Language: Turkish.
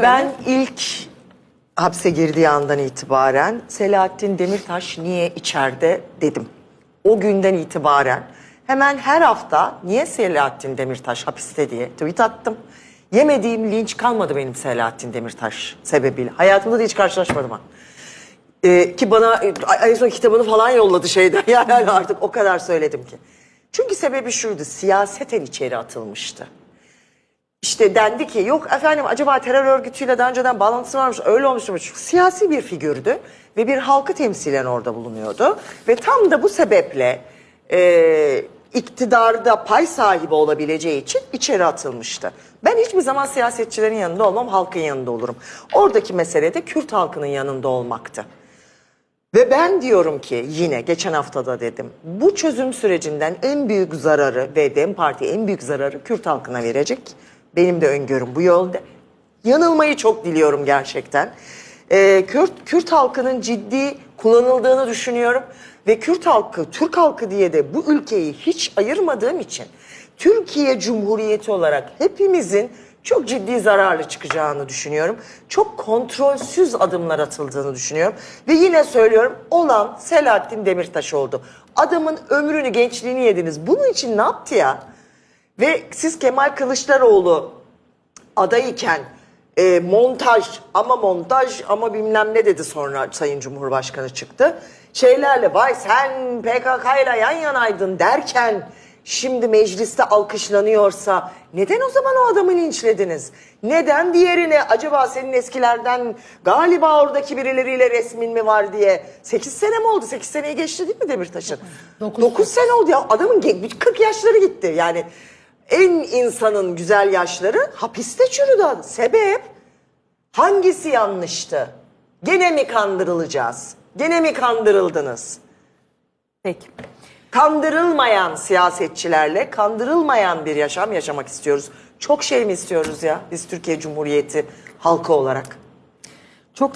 söyle. Ben ilk hapse girdiği andan itibaren Selahattin Demirtaş niye içeride dedim. O günden itibaren hemen her hafta niye Selahattin Demirtaş hapiste diye tweet attım. Yemediğim linç kalmadı benim Selahattin Demirtaş sebebiyle. Hayatımda da hiç karşılaşmadım ha. Ee, ki bana en son kitabını falan yolladı şeyden yani artık o kadar söyledim ki. Çünkü sebebi şuydu siyaseten içeri atılmıştı. İşte dendi ki yok efendim acaba terör örgütüyle daha önceden bağlantısı varmış öyle olmuş mu? Çünkü siyasi bir figürdü ve bir halkı temsilen orada bulunuyordu. Ve tam da bu sebeple e, iktidarda pay sahibi olabileceği için içeri atılmıştı. Ben hiçbir zaman siyasetçilerin yanında olmam halkın yanında olurum. Oradaki mesele de Kürt halkının yanında olmaktı. Ve ben diyorum ki yine geçen haftada dedim bu çözüm sürecinden en büyük zararı ve DEM Parti en büyük zararı Kürt halkına verecek. Benim de öngörüm bu yolda. Yanılmayı çok diliyorum gerçekten. Ee, Kürt, Kürt halkının ciddi kullanıldığını düşünüyorum. Ve Kürt halkı, Türk halkı diye de bu ülkeyi hiç ayırmadığım için Türkiye Cumhuriyeti olarak hepimizin çok ciddi zararlı çıkacağını düşünüyorum. Çok kontrolsüz adımlar atıldığını düşünüyorum. Ve yine söylüyorum olan Selahattin Demirtaş oldu. Adamın ömrünü, gençliğini yediniz. Bunun için ne yaptı ya? Ve siz Kemal Kılıçdaroğlu aday iken e, montaj ama montaj ama bilmem ne dedi sonra Sayın Cumhurbaşkanı çıktı. Şeylerle vay sen PKK ile yan yanaydın derken şimdi mecliste alkışlanıyorsa neden o zaman o adamı linçlediniz? Neden diğerine acaba senin eskilerden galiba oradaki birileriyle resmin mi var diye 8 sene mi oldu? 8 seneyi geçti değil mi Demirtaş'ın? Dokuz. 9 sene oldu ya adamın ge- 40 yaşları gitti yani en insanın güzel yaşları hapiste çürüdü. Sebep hangisi yanlıştı? Gene mi kandırılacağız? Gene mi kandırıldınız? Peki. Kandırılmayan siyasetçilerle kandırılmayan bir yaşam yaşamak istiyoruz. Çok şey mi istiyoruz ya biz Türkiye Cumhuriyeti halkı olarak? Çok